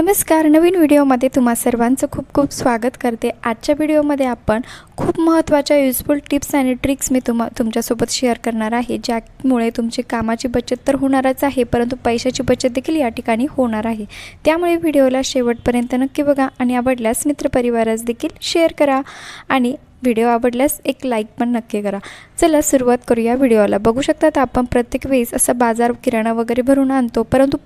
नमस्कार नवीन व्हिडिओमध्ये तुम्हा सर्वांचं खूप खूप स्वागत करते. आजच्या व्हिडिओमध्ये आपण खूप महत्त्वाच्या युजफुल टिप्स आणि ट्रिक्स मी तुम्हा तुमच्यासोबत शेअर करणार आहे ज्यामुळे तुमची कामाची बचत तर होणारच आहे परंतु पैशाची बचत देखील या ठिकाणी होणार आहे. त्यामुळे व्हिडिओला शेवटपर्यंत नक्की बघा आणि आवडल्यास मित्रपरिवारास देखील शेअर करा. आणि व्हिडिओ आवडल्यास एक लाईक पण नक्की करा. चला सुरुवात करूया व्हिडिओला बघू शकतात आपण प्रत्येक वेळेस असं बाजार किराणा वगैरे भरून आणतो परंतु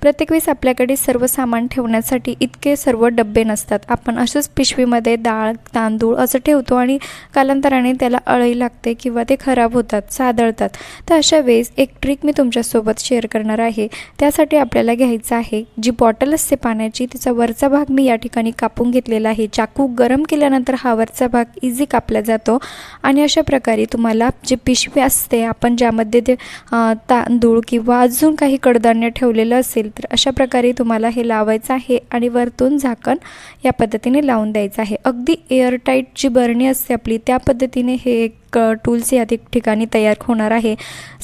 प्रत्येक वेळेस आपल्याकडे सर्व सामान ठेवण्यासाठी इतके सर्व डब्बे नसतात. आपण असंच पिशवीमध्ये डाळ तांदूळ असं ठेवतो आणि कालांतराने त्याला अळई लागते किंवा ते खराब होतात सादळतात. तर अशा वेळेस एक ट्रिक मी तुमच्यासोबत शेअर करणार आहे. त्यासाठी आपल्याला घ्यायचं आहे जी बॉटल असते पाण्याची तिचा वरचा भाग मी या ठिकाणी कापून घेतलेला आहे. चाकू गरम केल्यानंतर हा वरचा भाग इझी कापला जातो. आणि अशा प्रकारे तुम्हाला जे पिशवी असते आपण ज्यामध्ये ते तांदूळ किंवा अजून काही कडधान्य ठेवलेलं असेल तर अशा प्रकारे तुम्हाला हे लावायचं आहे आणि वरतून झाकण या पद्धतीने लावून द्यायचं आहे. अगदी एअरटाईट जी बरणी असते आपली त्या पद्धतीने हे एक क टूल्स या ठिकाणी तयार होणार आहे.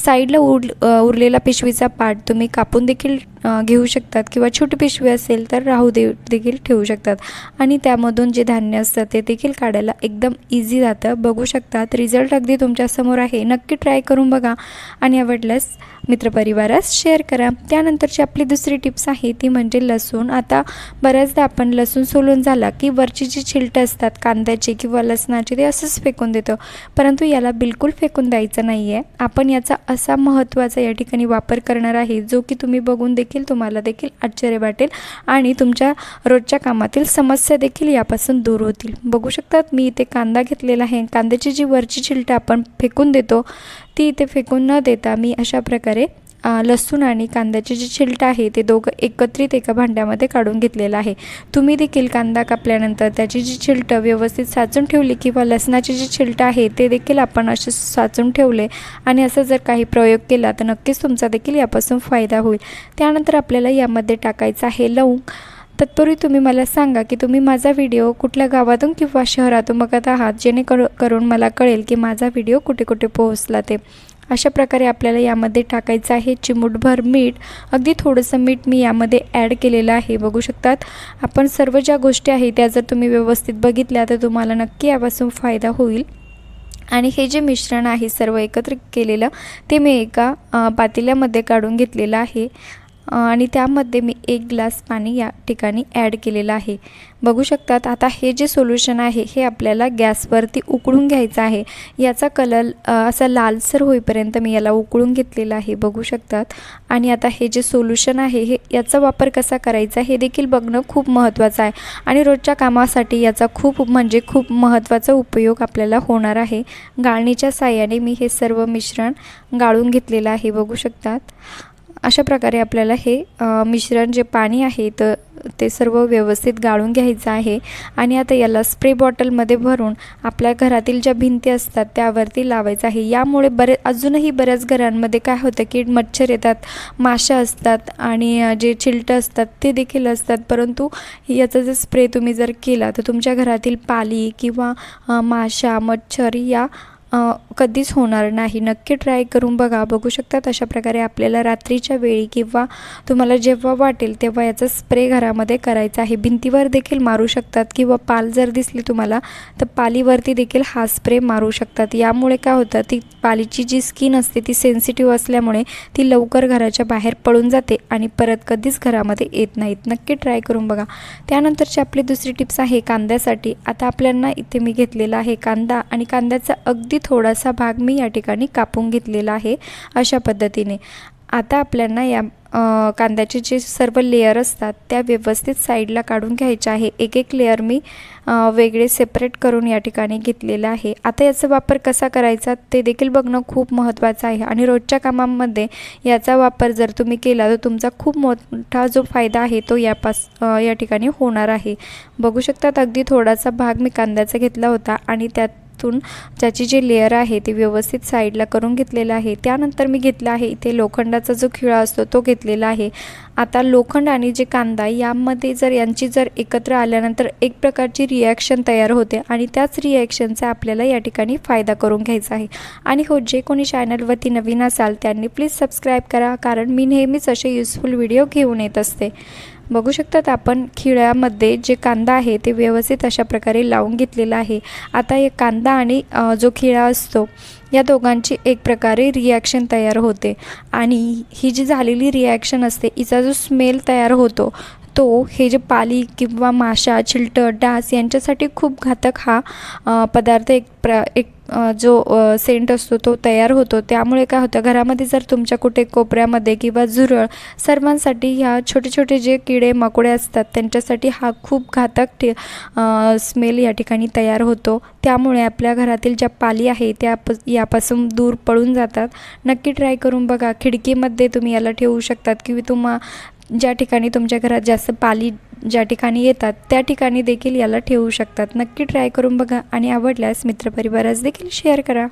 साईडला उर उरलेला पिशवीचा पार्ट तुम्ही कापून देखील घेऊ शकतात किंवा छोटी पिशवी असेल तर राहू दे देखील ठेवू शकतात. आणि त्यामधून जे धान्य असतं ते देखील काढायला एकदम इझी जातं. बघू शकतात. रिझल्ट अगदी तुमच्यासमोर आहे. नक्की ट्राय करून बघा. आणि आवडल्यास मित्रपरिवारास शेअर करा. त्यानंतरची आपली दुसरी टिप्स आहे ती म्हणजे लसूण. आता बऱ्याचदा आपण लसूण सोलून झाला की वरची जी छिलटं असतात कांद्याची किंवा लसणाची ते असंच फेकून देतो. परंतु याला बिलकुल फेकून द्यायचं नाही आहे आपण याचा असा महत्त्वाचा या ठिकाणी वापर करणार आहे जो की तुम्ही बघून देखील तुम्हाला देखील आश्चर्य वाटेल आणि तुमच्या रोजच्या कामातील समस्या देखील यापासून दूर होतील. बघू शकतात मी इथे कांदा घेतलेला आहे. कांद्याची जी वरची छिलटं आपण फेकून देतो ती इथे फेकून न देता मी अशा प्रकारे लसूण आणि कांद्याची जी छिलटं आहे ते दोघं एकत्रित एका भांड्यामध्ये काढून घेतलेलं आहे. तुम्ही देखील कांदा कापल्यानंतर त्याची जी छिलटं व्यवस्थित साचून ठेवली किंवा लसणाची जी छिलटं आहे ते देखील आपण असे साचून ठेवले. आणि असं जर काही प्रयोग केला तर नक्कीच तुमचा देखील यापासून फायदा होईल. त्यानंतर आपल्याला यामध्ये टाकायचं आहे लवंग. तत्पूर्वी तुम्ही मला सांगा की तुम्ही माझा व्हिडिओ कुठल्या गावातून किंवा शहरातून बघत आहात जेणेकरू करून मला कळेल की माझा व्हिडिओ कुठे कुठे पोहोचला ते. अशा प्रकारे आपल्याला यामध्ये टाकायचं आहे. चिमूटभर मीठ अगदी थोडंसं मीठ मी यामध्ये ॲड केलेलं आहे. बघू शकतात? आपण सर्व ज्या गोष्टी आहेत त्या जर तुम्ही व्यवस्थित बघितल्या तर तुम्हाला नक्की यापासून फायदा होईल. आणि हे जे मिश्रण आहे सर्व एकत्र केलेलं ते मी एका पातेल्यामध्ये काढून घेतलेलं आहे. आणि त्यामध्ये मी एक ग्लास पाणी या ठिकाणी ॲड केलेलं आहे. बघू शकतात आता हे जे सोल्युशन आहे हे आपल्याला गॅसवरती उकळून घ्यायचं आहे. याचा कलर असा लालसर होईपर्यंत मी याला उकळून घेतलेला आहे बघू शकतात. आणि आता हे जे सोल्युशन आहे हे याचा वापर कसा करायचा हे देखील बघणं खूप महत्त्वाचं आहे. आणि रोजच्या कामासाठी याचा खूप म्हणजे खूप महत्त्वाचा उपयोग आपल्याला होणार आहे. गाळणीच्या साह्याने मी हे सर्व मिश्रण गाळून घेतलेलं आहे बघू शकतात. अशा प्रकारे आपल्याला हे मिश्रण जे पाणी आहे तर ते सर्व व्यवस्थित गाळून घ्यायचं आहे. आणि आता याला स्प्रे बॉटलमध्ये भरून आपल्या घरातील ज्या भिंती असतात त्यावरती लावायचं आहे. यामुळे बरे अजूनही बऱ्याच घरांमध्ये काय होतं की मच्छर येतात माशा असतात आणि जे चिलटं असतात ते देखील असतात. परंतु याचा जर स्प्रे तुम्ही जर केला तर तुमच्या घरातील पाली किंवा माशा मच्छर या कधीच होणार नाही. नक्की ट्राय करून बघा. बघू शकतात अशा प्रकारे आपल्याला रात्रीच्या वेळी किंवा तुम्हाला जेव्हा वाटेल तेव्हा याचा स्प्रे घरामध्ये करायचा आहे. भिंतीवर देखील मारू शकतात किंवा पाल जर दिसली तुम्हाला तर पालीवरती देखील हा स्प्रे मारू शकतात. यामुळे काय होतं ती पालीची जी स्किन असते ती सेन्सिटिव्ह असल्यामुळे ती लवकर घराच्या बाहेर पळून जाते आणि परत कधीच घरामध्ये येत नाहीत. नक्की ट्राय करून बघा. त्यानंतरची आपली दुसरी टिप्स आहे कांद्यासाठी. आता आपल्यांना इथे मी घेतलेला आहे कांदा आणि कांद्याचा अगदी थोडासा भाग मी या ठिकाणी कापून घेतलेला आहे अशा पद्धतीने. आता आपल्याला या कांद्याचे जे सर्व लेयर असतात त्या व्यवस्थित साईडला काढून घ्यायचे आहे. एक एक लेअर मी वेगळे सेपरेट करून या ठिकाणी घेतलेलं आहे. आता याचा वापर कसा करायचा ते देखील बघणं खूप महत्त्वाचं आहे. आणि रोजच्या कामांमध्ये याचा वापर जर तुम्ही केला तर तुमचा खूप मोठा जो फायदा आहे तो यापास या ठिकाणी होणार आहे. बघू शकतात अगदी थोडासा भाग मी कांद्याचा घेतला होता आणि त्यात तून ज्याची जी लेअर आहे ती व्यवस्थित साईडला करून घेतलेलं आहे. त्यानंतर मी घेतला आहे इथे लोखंडाचा जो खिळा असतो तो घेतलेला आहे. आता लोखंड आणि जे कांदा यामध्ये जर यांची जर एकत्र आल्यानंतर एक प्रकारची रिॲक्शन तयार होते आणि त्याच रिॲक्शनचा आपल्याला या ठिकाणी फायदा करून घ्यायचा आहे. आणि हो जे कोणी चॅनलवरती नवीन असाल त्यांनी प्लीज सबस्क्राईब करा कारण मी नेहमीच असे युजफुल व्हिडिओ घेऊन येत असते. बघू शकतात आपण खिळ्यामध्ये जे कांदा आहे ते व्यवस्थित अशा प्रकारे लावून घेतलेला आहे. आता हे कांदा आणि जो खिळा असतो या दोघांची एक प्रकारे रिॲक्शन तयार होते. आणि ही जी झालेली रिॲक्शन असते हिचा जो स्मेल तयार होतो तो हे जे पाली किंवा माशा चिलटं डास यांच्यासाठी खूप घातक हा पदार्थ एक प्र एक जो सेंट असतो तो तयार होतो. त्यामुळे काय होतं घरामध्ये जर तुमच्या कुठे कोपऱ्यामध्ये किंवा झुरळ सर्वांसाठी ह्या छोटे छोटे जे किडे मकोडे असतात त्यांच्यासाठी हा खूप घातक ठे स्मेल या ठिकाणी तयार होतो. त्यामुळे आपल्या घरातील ज्या पाली आहे त्या प यापासून दूर पळून जातात. नक्की ट्राय करून बघा. खिडकीमध्ये तुम्ही याला ठेवू शकतात किंवा तुम्हा ज्या ठिकाणी तुमच्या घरात जास्त पाली ज्या ठिकाणी येतात त्या ठिकाणी देखील याला ठेवू शकतात. नक्की ट्राय करून बघा आणि आवडल्यास मित्रपरिवारास देखील शेअर करा.